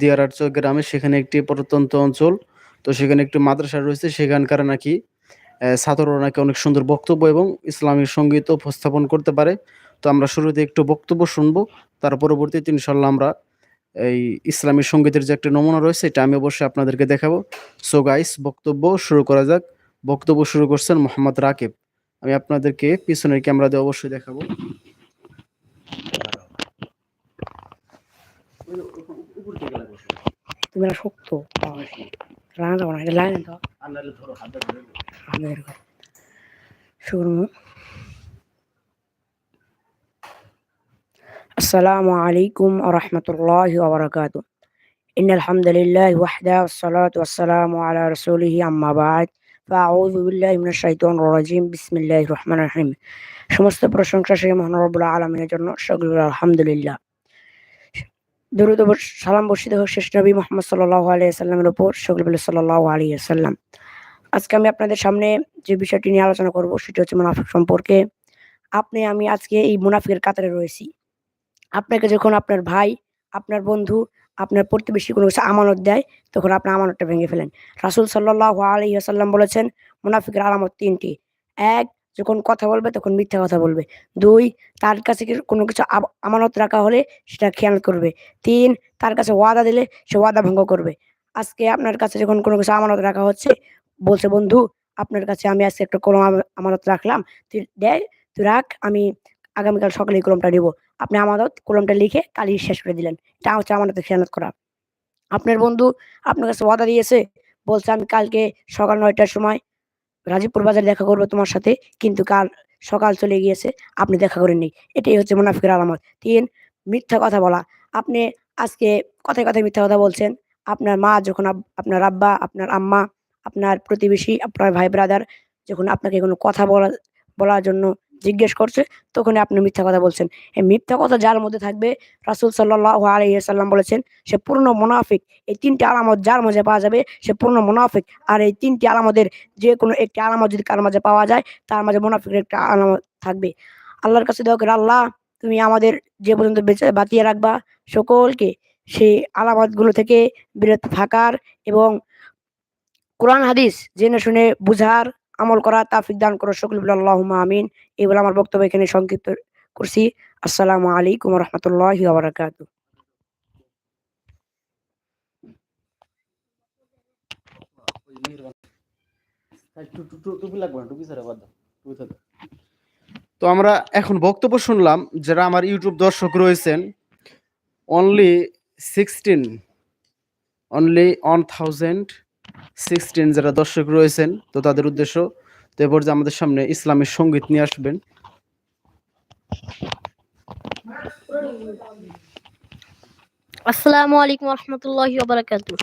দিয়ারার গ্রামে সেখানে একটি প্রত্যন্ত অঞ্চল। তো সেখানে একটি মাদ্রাসা রয়েছে, সেখানকার নাকি ছাত্ররা নাকি অনেক সুন্দর বক্তব্য এবং ইসলামিক সংগীত উপস্থাপন করতে পারে। তো আমরা শুরুতে একটু বক্তব্য শুনব, তার পরবর্তীতে ইনশাল্লাহ আমরা এই ইসলামী সঙ্গীতের যে একটা নমুনা রয়েছে, এটা আমি অবশ্যই আপনাদেরকে দেখাবো। সো গাইস বক্তব্য শুরু করা যাক। বক্তব্য শুরু করছেন মোহাম্মদ রাকিব। আমি আপনাদেরকে পিছনের ক্যামেরা দিয়ে অবশ্যই দেখাবো। তুমি না শক্ত রানা যাবো না এটা লাইন তো ধরো হাতটা আমাদের ঘর শুরু السلام عليكم ورحمة الله وبركاته إن الحمد لله وحده والصلاة والسلام على رسوله أما بعد فأعوذ بالله من الشيطان الرجيم بسم الله الرحمن الرحيم সমস্ত প্রশংসা সেই মহান রব্বুল আলমিনের জন্য সকল আলহামদুলিল্লাহ দরুদ সালাম বর্ষিত হোক শেষ নবী মোহাম্মদ সাল্লাহ আলিয়া সাল্লামের উপর, সকল বলে সাল্লাহ আলিয়া সাল্লাম আজকে আমি আপনাদের সামনে যে বিষয়টি নিয়ে আলোচনা করব, সেটি হচ্ছে মুনাফিক সম্পর্কে। আপনি, আমি আজকে এই মুনাফিকের কাতারে রয়েছি। আপনাকে যখন আপনার ভাই, আপনার বন্ধু, আপনার প্রতিবেশী কোনো কিছু আমানত দেয়, তখন আপনার আমানতটা ভেঙে ফেলেন। রাসুল সাল্লাহ আলী আসাল্লাম বলেছেন, মুনাফিকের আলামত তিনটি। এক যখন কথা বলবে তখন মিথ্যা কথা বলবে। দুই, তার কাছে কোনো কিছু আমানত রাখা হলে সেটা খেয়াল করবে। তিন, তার কাছে ওয়াদা দিলে সে ওয়াদা ভঙ্গ করবে। আজকে আপনার কাছে যখন কোনো কিছু আমানত রাখা হচ্ছে, বলছে, বন্ধু, আপনার কাছে আমি আজকে একটা কলম আম- আমানত রাখলাম। তুই দেয় তুই রাখ, আমি আগামীকাল সকালে কলমটা নিব। আপনি আমানত, কলমটা লিখে কালি শেষ করে দিলেন। এটা হচ্ছে আমানতের খেয়ানত করা। আপনার বন্ধু আপনার কাছে ওয়াদা দিয়েছে, বলছে, আমি কালকে সকাল নয়টার সময় রাজীবপুর বাজারে দেখা করব তোমার সাথে, কিন্তু কাল সকাল চলে গিয়েছে, আপনি দেখা করেননি। এটাই হচ্ছে মুনাফিকের আলামত। তিন, মিথ্যা কথা বলা। আপনি আজকে কথায় কথায় মিথ্যা কথা বলছেন। আপনার মা যখন আপনার আব্বা, আপনার আম্মা, আপনার প্রতিবেশী, আপনার ভাই ব্রাদার যখন আপনাকে কোনো কথা বলা, বলার জন্য জিজ্ঞেস করছে তখন আপনি মিথ্যা কথা বলছেন। এই মিথ্যা কথা যার মধ্যে থাকবে, রাসুল সাল্লাহ আলাইসাল্লাম বলেছেন, সে পূর্ণ মুনাফিক, এই তিনটি আলামত যার মাঝে পাওয়া যাবে, সে পূর্ণ মুনাফিক। আর এই তিনটি আলামতের যে কোনো একটি আলামত যদি কার মাঝে পাওয়া যায়, তার মাঝে মুনাফিকের একটা আলামত থাকবে। আল্লাহর কাছে করে, আল্লাহ, তুমি আমাদের যে পর্যন্ত বেঁচে, বাঁচিয়ে রাখবা, সকলকে সেই আলামতগুলো থেকে বিরত থাকার এবং কোরআন হাদিস জেনে শুনে বুঝার আমল করা, তাফিক দান করো, সকল আল্লাহ আমিন। এই বলে আমার বক্তব্য এখানে সংক্ষিপ্ত করছি। আসসালামু আলাইকুম রহমতুল্লাহ বারাকাত তো আমরা এখন বক্তব্য শুনলাম, যারা আমার ইউটিউব দর্শক রয়েছেন only sixteen only one thousand sixteen যারা দর্শক রয়েছেন, তো তাদের উদ্দেশ্য তো এবার যে আমাদের সামনে ইসলামের সংগীত নিয়ে আসবেন। আসসালামু আলাইকুম রহমতুল্লাহ বারাকাতুহু।